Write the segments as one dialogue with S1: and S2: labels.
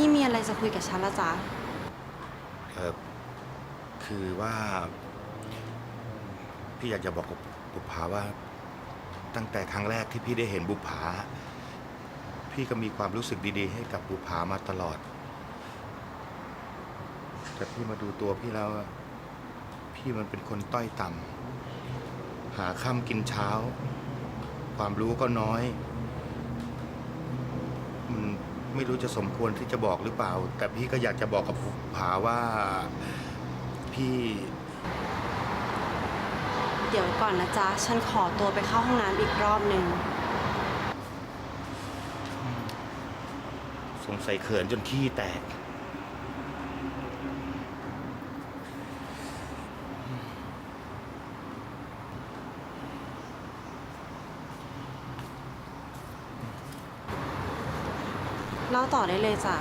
S1: พี่มีอะไรจะคุยกับฉันละจ๊ะ
S2: เออคือว่า พี่อยากจะบอกกับบุปผาว่า ตั้งแต่ครั้งแรกที่พี่ได้เห็นบุปผาพี่ก็มีความรู้สึกดีๆ ให้กับบุปผามาตลอด แต่พี่มาดูตัวพี่แล้วอะพี่มันเป็นคนต้อยต่ำหาค่ำกินเช้า ความรู้ก็น้อย มัน ไม่รู้จะสมควรที่จะบอกหรือเปล่า แต่พี่ก็อยากจะบอกกับบุปผาว่าพี่
S1: เดี๋ยวก่อนนะจ๊ะ ฉันขอตัวไปเข้าห้องน้ำอีกรอบหนึ่ง
S2: สงสัยเขินจนขี้แตก
S1: เล่าต่อ ได้เลยจ้ะ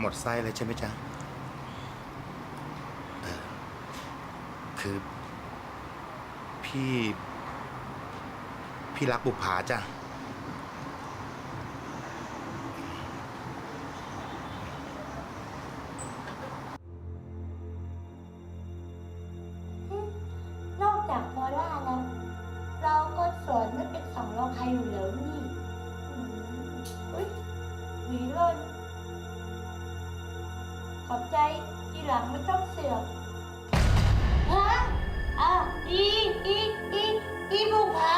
S2: หมดไส้เลยใช่ไหมจ๊ะเออคือ พี่ พี่รักบุปผาจ้ะ
S3: ล่น ขอบใจทีหลังไม่ต้องเสือกฮะอะอีอีอีอีบุกผา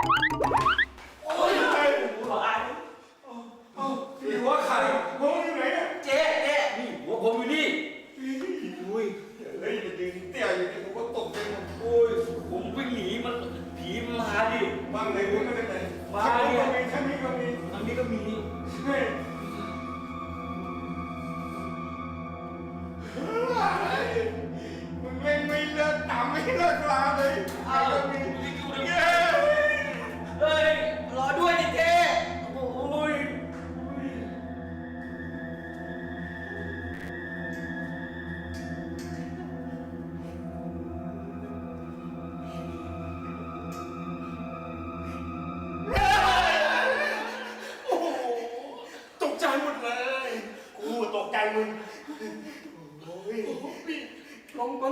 S3: que levar,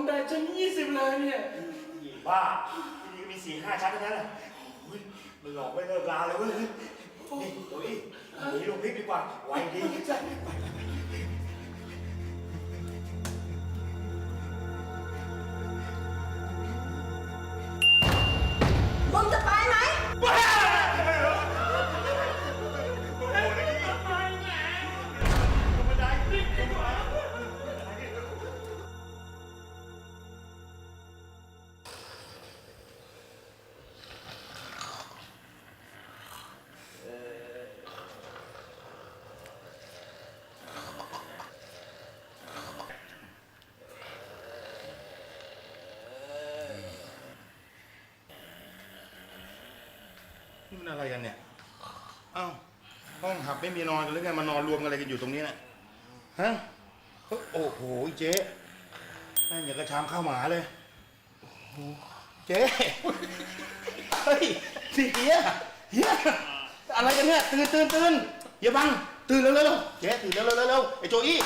S3: ลง
S4: บันไดชั้นยี่สิบเลยเนี่ยบ้าที่นี้มีสี่ห้าชั้นเท่านั้นแหละโอ้ยมันหลอกไม่เลิกลาเลยเว้ยนี่โอ้ยหนีลงพลิกดีกว่าไวดีไปไปไป
S2: อะไรกันเนี่ยเอ้าห้องหับไม่มีนอนกันหรือไงมานอนรวมกันอะไรกันอยู่ตรงนี้น่ะฮะโอ้โหเจ๊แม่งอย่างกระชามข้าวหมาเลยโอ้โหเจ๊เฮ้ยสิเฮียเฮียอะไรกันเนี่ยตื่นตื่นตื่นอย่าบังตื่นเร็วเร็วเร็วเจ๊ตื่นเร็วเร็วเร็วเร็วไอ้โจอี้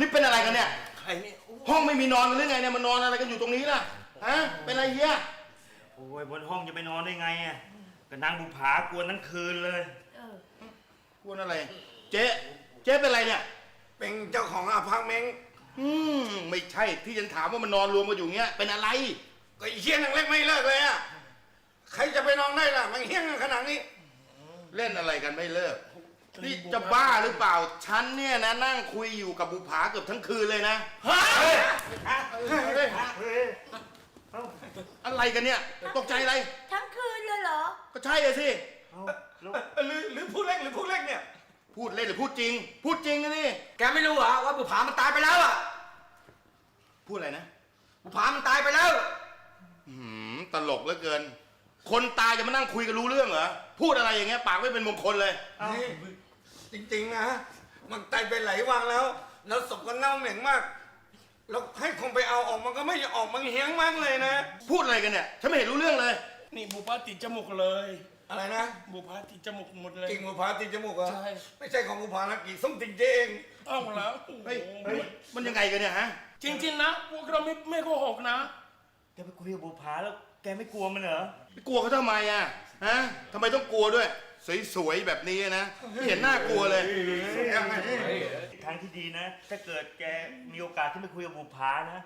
S2: นี่เป็นอะไรกันเนี่ย
S5: ใครเนี่ย
S2: ห้องไม่มีนอนกันหรือไงเนี่ยมานอนอะไรกันอยู่ตรงนี้ล่ะฮะเป็นอะไรเฮีย
S5: โอ้ยบนห้องจะไปนอนได้ไงอะ ก็นางบุผากวนทั้งคืนเลย
S2: กวนอะไร เจ๊เจ๊เป็นอะไรเนี่ย
S4: เป็นเจ้าของอาพาร์ตเมนต์
S2: อืมไม่ใช่ที่ฉันถามว่ามันนอนรวมกันอยู่เงี้ย เป็นอะไร
S4: ก็ไอ้เฮี้ยนังเล็กไม่เลิกเลยอะใครจะไปนอนได้ล่ะ มันเฮี้ยงกันขนาดนี้
S2: เล่นอะไรกันไม่เลิก นี่จะบ้าหรือเปล่า ฉันเนี่ยนะนั่งคุยอยู่กับบุภาเกือบทั้งคืนเลยนะ
S5: เฮ้ย
S2: อะไรกันเนี่ย ตกใจอะไร
S3: ทั้งคืเหรอ
S2: ก็ใช่อะสิ
S5: เอาแล้ว
S4: หรือหรือพูดเล่นหรือพูดเล่นเนี่ย
S2: พูดเล่นหรือพูดจริง พูดจริงนะนี่
S4: แกไม่รู้เหรอว่าบุผามันตายไปแล้วอะ
S2: พูดอะไรนะ
S4: บุผามันตายไปแล้ว
S2: หืมตลกเหลือเกิน คนตายจะมานั่งคุยกันรู้เรื่องเหรอ พูดอะไรอย่างเงี้ยปากไม่เป็นมงคลเลย
S4: นี่จริงๆนะ มันตายไปหลายวันแล้ว แล้วศพก็เน่าเหม็นมาก แล้วให้คงไปเอาออกมันก็ไม่ออกมันเฮี้ยงมากเลยนะ
S2: พูดอะไรกันเนี่ยฉันไม่เห็นรู้เรื่องเลย
S6: นี่บุพาติดจมูกเลย
S4: อะไรนะ
S6: บุพาติดจมูกหมดเลย
S4: กิ่งบุผาติดจมูกเหรอ
S6: ใช่
S4: ไม่ใช่ของบุผานะกิ่งส้มติดเจง
S6: เอ้าแล้ว
S2: เฮ้ยเฮ้ยมันยังไงกันเนี่ยฮะ
S6: จริงๆนะพวกเราไม่ไม่โกหกนะ
S5: แกไปคุยกับบุปผาแล้วแกไม่กลัวมันเหรอ
S2: กลัวเขาทำไมอะฮะทำไมต้องกลัวด้วย สวยๆแบบนี้นะไม่เห็นน่ากลัวเลย
S5: ทาง ที่ดีนะ ถ้าเกิดแกมีโอกาสที่ไปคุยกับบุปผานะ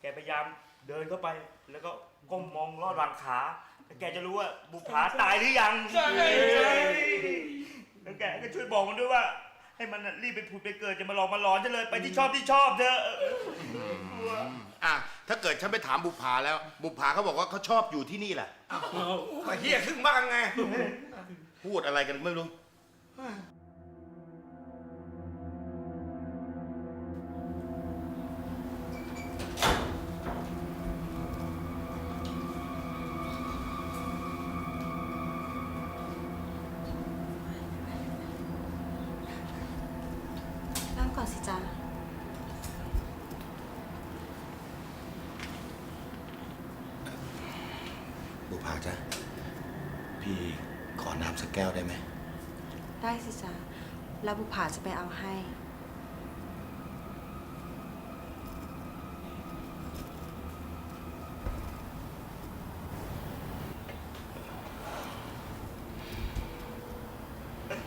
S5: แกพยายามเดินเข้าไป แล้วก็ก้มมองลอดหลังขาแล้วแกจะรู้ว่าบุปผาตายหรือยัง
S6: ใช่ใช่
S5: แล้วแกก็ช่วยบอกมันด้วยว่า ให้มันน่ะรีบไปผุดไปเกิดจะมาหลอกมาหลอนจะเลยไปที่ชอบที่ชอบเถอะ
S2: อะถ้าเกิดฉันไปถามบุปผาแล้ว บุปผาเขาบอกว่าเขาชอบอยู่ที่นี่แหละ
S4: มาเฮี้ยครึ่งบ้านไง
S2: พูดอะไรกันไม่รู้
S1: จ๊ะ
S2: พี่ขอน้ำสักแก้วได้ไหม
S1: ได้สิจ๊ะแล้วบุผาจะไปเอาให้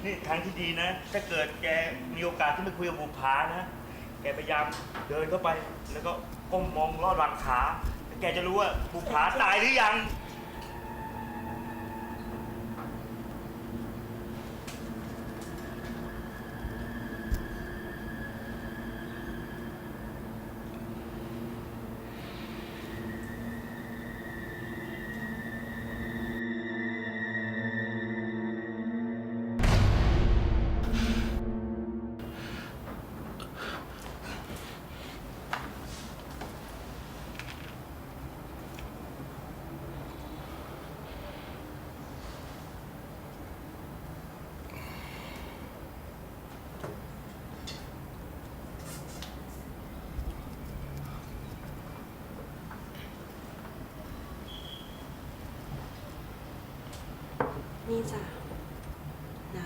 S5: นี่ทางที่ดีนะ ถ้าเกิดแกมีโอกาสที่ไปคุยกับบุปผานะ แกพยายามเดินเข้าไป แล้วก็ก้มมองลอดหลังขาแล้วแกจะรู้ว่าบุปผาตายหรือยัง
S1: นี่จ้ะน้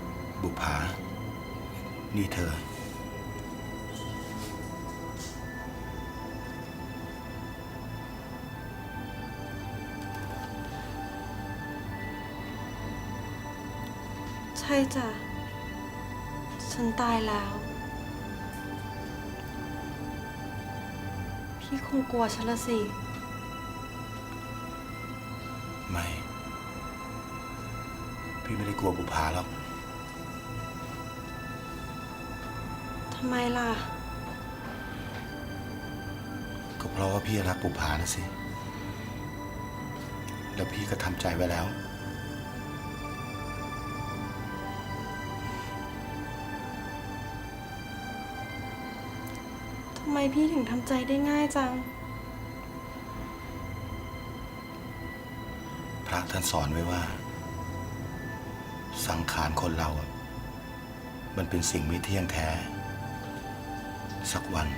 S1: ำ
S2: บุปผานี่เธอ
S1: ใช่จ้ะ ฉันตายแล้ว พี่คงกลัวฉันละสิ
S2: ไม่ พี่ไม่ได้กลัวบุปผาหรอก
S1: ทำไมล่ะ
S2: ก็เพราะว่าพี่รักบุปผานะสิ แล้วพี่ก็ทำใจไว้แล้วำ
S1: ไมพี่ถึงทำใจได้ง่ายจัง
S2: พระท่านสอนไว้ว่า สังขารคนเราอะมันเป็นสิ่งไม่เที่ยงแท้ สักวัน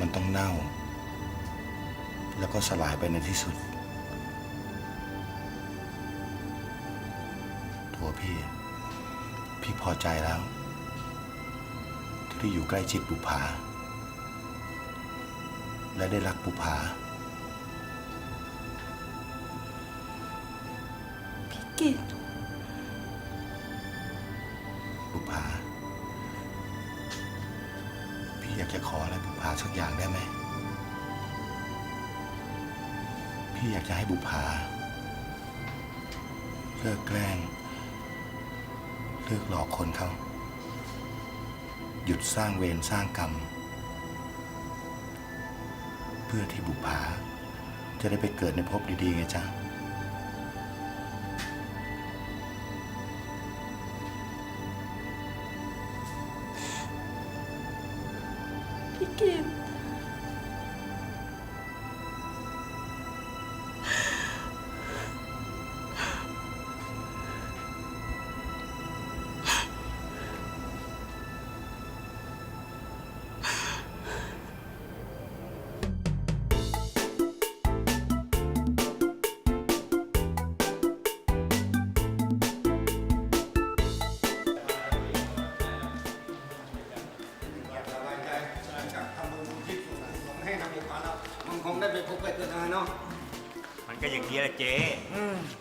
S2: มันต้องเน่า แล้วก็สลายไปในที่สุด ตัวพี่ พี่พอใจแล้ว ที่ได้อยู่ใกล้ชิดบุภา และได้รักบุภา
S1: พี่กิต
S2: บุภา พี่อยากจะขออะไรบุภาสักอย่างได้ไหม พี่อยากจะให้บุภาเลิกแกล้ง เลิกหลอกคนเขา หยุดสร้างเวรสร้างกรรม เพื่อที่บุปผาจะได้ไปเกิดในภพดี ๆ ไงจ๊ะ
S1: พี่กิต
S5: มัน ก็อย่างนี้แหละเจ๊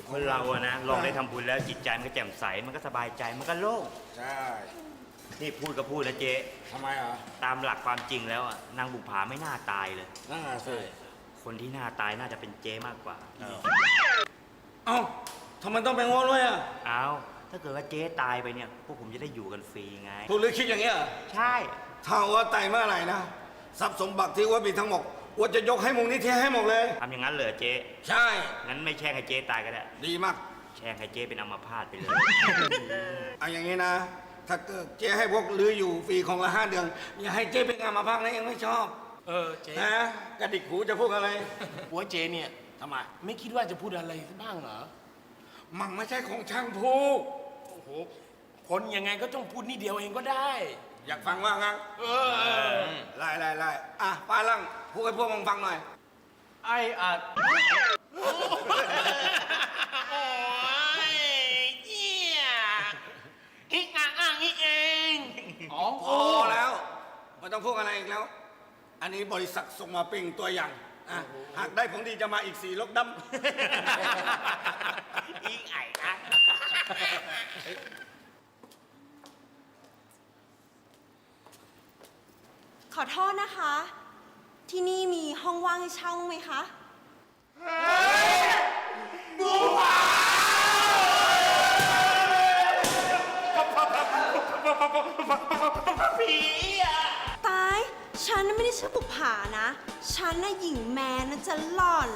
S5: คนเราอะนะลองได้ทำบุญแล้วจิตใจมันก็แจ่มใสมันก็สบายใจมันก็โล่ง
S2: ใช่
S5: นี่พูดก็พูดนะเจ๊
S2: ทำไมอะ
S5: ตามหลักความจริงแล้วอะนางบุปผาไม่น่าตายเลย
S2: น่าสิ
S5: คนที่น่าตายน่าจะเป็นเจ๊มากกว่า
S7: เอ้าทำไมต้องไปง้อด้วยอะ
S5: เอาถ้าเกิดว่าเจ๊ตายไปเนี่ย พวกผมจะได้อยู่กันฟรีไง
S7: ถูกหรือคิดอย่างเงี้ยเหรอ
S5: ใช่
S7: ถ้าว่าตายเมื่อไหร่นะทรัพย์สมบัติที่ว่ามีทั้งหมด ว่าจะยกให้มูลนิธิให้หมดเลย
S5: ทำอย่างนั้นเลยเจ๊
S7: ใช่
S5: งั้นไม่แช่งให้เจ๊ตายก็ได้
S7: ดีมาก
S5: แช่งให้เจ๊เป็นอัมพาตไปเลย
S7: เอาอย่างนี้นะ ถ้าเกิดเจ๊ให้พวกลืออยู่ฟรีของละห้าเดือน อย่าให้เจ๊เป็นงานมาพักนะเองไม่ชอบ
S6: เออเจ๊
S7: นะกระดิกหูจะพูดอะไร
S6: หัวเจ๊เนี่ย
S7: ทำไม
S6: ไม่คิดว่าจะพูดอะไรบ้างเหรอ
S7: มันไม่ใช่ของช่างพูด
S6: โอ้โห คนยังไงก็ต้องพูดนิดเดียวเองก็ได้
S7: อยากฟังว่างั้น
S6: เออเออ
S7: ไล่ไล่ไล่อะป้าลังพูดให้พวกมึงฟังหน่อย
S6: ไอ้อัดโอ้ยเหี้ยฮิกอ่างอ่างฮิกเองอ๋อ
S7: พอแล้วไม่ต้องพูดอะไรอีกแล้ว อันนี้บริษัทส่งมาเป็นตัวอย่างอะหากได้ผลดีจะมาอีกสี่ลกดำ
S5: อีกไอ้อะ
S1: ขอ โทษนะคะ ที่นี่มีห้องว่างให้เช่าไหมคะ
S5: ผีอะ
S1: ตาย ฉันน่ะไม่ได้ชื่อบุปผานะ ฉันน่ะหญิงแมนนะจะหล่อน